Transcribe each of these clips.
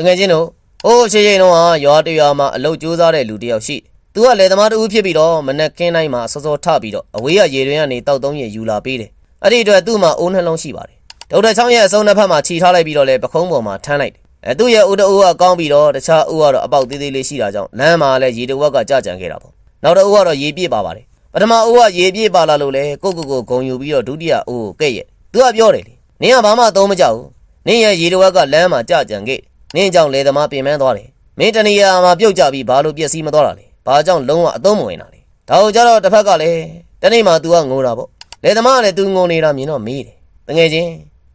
တကယ်ချင်းတို့ဟိုးရှိရှိတော့ဟာရွာတရွာမှာအလုတ်ကြိုးစားတဲ့လူတစ်ယောက်ရှိတယ်။ तू ကလေသမားတူဖြစ်ပြီးတော့မနက်ခင်းတိုင်းမှာစောစောထပြီးတော့အဝေးကရေတွင်ကနေတောက်သုံးရေယူလာပေးတယ်။အဲ့ဒီအတွက်သူ့မှာအိုးနှလုံးရှိပါတယ်။ဒေါက်တာချောင်းရဲ့အစုံနှစ်ဖက်မှာခြိထားလိုက်ပြီးတော့လေပခုံးပေါ်မှာထမ်းလိုက်တယ်။အဲသူ့ရဲ့အိုးတအိုးကကောင်းပြီးတော့တခြားအိုးကတော့အပေါက်သေးသေးလေးရှိတာကြောင့်လမ်းမှာလည်းရေတဝက်ကကြကြံခဲ့တာပေါ့။နောက်တအိုးကတော့ရေပြည့်ပါပါတယ်။ပထမအိုးကရေပြည့်ပါလာလို့လေကိုကိုကိုဂုံယူပြီးတော့ဒုတိယအိုးကိုကဲ့ရဲ့။ तू ကပြောတယ်လေ။နင်းကဘာမှသုံးမကြဘူး။နင်းရဲ့ရေတဝက်ကလမ်းမှာကြကြံခဲ့။ နင်းကြောင့်လေသမားပြင်ပန်းသွားတယ်။မင်းတဏီယာမှာပြုတ်ကြပြီးဘာလို့ပြက်စီးမသွားတာလဲ။ဘာကြောင့်လုံးဝအသုံးမဝင်တာလဲ။ဒါကိုကြတော့တစ်ဖက်ကလည်းတနေ့မှ तू ကငိုတာပေါ့။လေသမားကလည်း तू ငိုနေတာမြင်တော့မေးတယ်။တကယ်ချင်း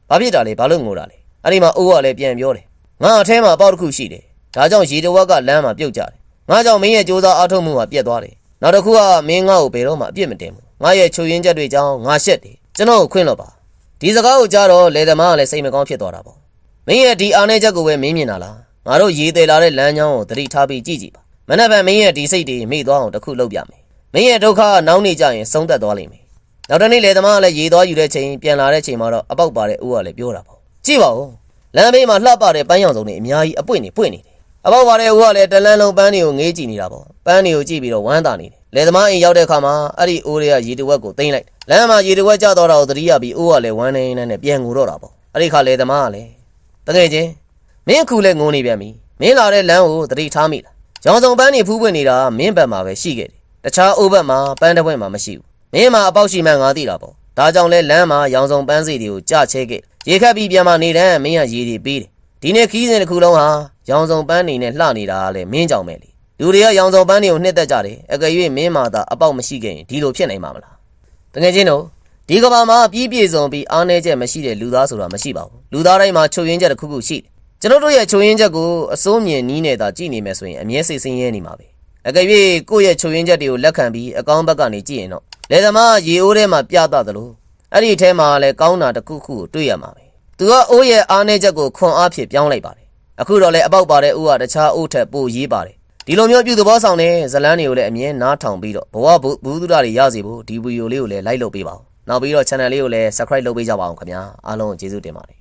ဘာဖြစ်တာလဲဘာလို့ငိုတာလဲ။အဲ့ဒီမှာအိုးကလည်းပြန်ပြောတယ်။ငါအထဲမှာပေါက်တစ်ခုရှိတယ်။ဒါကြောင့်ရေတဝက်ကလမ်းမှာပြုတ်ကြတယ်။ငါကြောင့်မင်းရဲ့စူးစမ်းအားထုတ်မှုကပြက်သွားတယ်။နောက်တစ်ခုကမင်းငါ့ကိုဘယ်တော့မှအပြစ်မတင်ဘူး။ငါရဲ့ချူရင်းချက်တွေကြောင့်ငါရှက်တယ်။ကျွန်တော်ကိုခွင့်လို့ပါ။ဒီစကားကိုကြားတော့လေသမားကလည်းစိတ်မကောင်းဖြစ်သွားတာပေါ့။ မင်းရဲ့ဒီအားနည်းချက်ကိုပဲမင်းမြင်တာလား။ငါတို့ရေးသေးလာတဲ့လမ်းကြောင်းကိုသတိထားပြီးကြည့်ကြည့်ပါ။မနေ့ကမင်းရဲ့ဒီစိတ်တွေမေ့သွားအောင်တစ်ခုလုပ်ပြမယ်။မင်းရဲ့ဒုက္ခကနောက်နေကြရင်ဆုံးသက်သွားလိမ့်မယ်။နောက်တနေ့လေသမားကလည်းရေးသွားယူတဲ့ချိန်ပြန်လာတဲ့ချိန်မှာတော့အပေါက်ပါတဲ့ဦးကလည်းပြောတာပေါ့။ကြည့်ပါဦး။လမ်းဘေးမှာလှပတဲ့ပန်းရောင်စုံတွေအများကြီးအပွင့်နေပွင့်နေတယ်။အပေါက်ပါတဲ့ဦးကလည်းတလန်းလုံးပန်းတွေကိုငေးကြည့်နေတာပေါ့။ပန်းတွေကိုကြည့်ပြီးတော့ဝမ်းသာနေတယ်။လေသမားအိမ်ရောက်တဲ့အခါမှာအဲ့ဒီအိုးတွေကရေတဝက်ကိုသိမ့်လိုက်။လမ်းမှာရေတဝက်ကျတော့တာကိုသတိရပြီးအိုးကလည်းဝမ်းနေနေနဲ့ပြန်ငိုတော့တာပေါ့။အဲ့ဒီခါလေသမားကလည်း တကယ်ချင်းမင်းအခုလည်းငိုနေပြန်ပြီ။မင်းလာတဲ့လမ်းကိုသတိထားမိလား။ရောင်စုံပန်းတွေဖူးပွင့်နေတာမင်းဘက်မှာပဲရှိခဲ့တယ်။တခြားအိုးဘက်မှာပန်းတစ်ပွင့်မှာမရှိဘူး။မင်းမှာအပေါက်ရှိမှန်းငါသိတာပေါ့။ဒါကြောင့်လဲလမ်းမှာရောင်စုံပန်းစီတွေကိုကြချဲခဲ့။ရေခတ်ပြီးပြန်မနေတန်းမင်းကရေတွေပေးတယ်။ဒီနေ့ခီးစဉ်တစ်ခုလုံးဟာရောင်စုံပန်းနေနဲ့လှနေတာကလည်းမင်းကြောင့်ပဲလေ။လူတွေကရောင်စုံပန်းတွေကိုနှစ်သက်ကြတယ်။အကယ်၍မင်းမာသာအပေါက်မရှိခဲ့ရင်ဒီလိုဖြစ်နိုင်မှာမလား။တကယ်ချင်းတို့ ဒီကဘာမှာပြည့်ပြည့်စုံပြီးအားနည်းချက်မရှိတဲ့လူသားဆိုတာမရှိပါဘူး။လူသားတိုင်းမှာချုပ်ရင်းချက်တစ်ခုခုရှိတယ်။ကျွန်တော်တို့ရဲ့ချုပ်ရင်းချက်ကိုအစိုးမြင်နီးနေတာကြည့်နေမယ်ဆိုရင်အမြဲစိတ်ဆင်းရဲနေမှာပဲ။အကယ်၍ကိုယ့်ရဲ့ချုပ်ရင်းချက်တွေကိုလက်ခံပြီးအကောင်းဘက်ကနေကြည့်ရင်တော့လေသမားရေအိုးထဲမှာပြသသလိုအဲ့ဒီအထဲမှာလည်းကောင်းတာတစ်ခုခုကိုတွေ့ရမှာပဲ။သူကအိုးရဲ့အားနည်းချက်ကိုခွန်အားဖြင့်ပြောင်းလိုက်ပါတယ်။အခုတော့လေအပေါက်ပါတဲ့အိုးကတခြားအိုးထက်ပိုရေးပါတယ်။ဒီလိုမျိုးပြုသဘောဆောင်တဲ့ဇလန်းတွေကိုလည်းအမြဲနားထောင်ပြီးတော့ဘဝဘူးသူဒ္ဓတွေရစီဖို့ဒီဗီဒီယိုလေးကိုလည်း like လုပ်ပေးပါဦး။ နောက်ပြီးတော့ channel လေးကိုလည်း subscribe လုပ်ပေးကြပါအောင်ခင်ဗျာအားလုံးကိုကျေးဇူးတင်ပါတယ်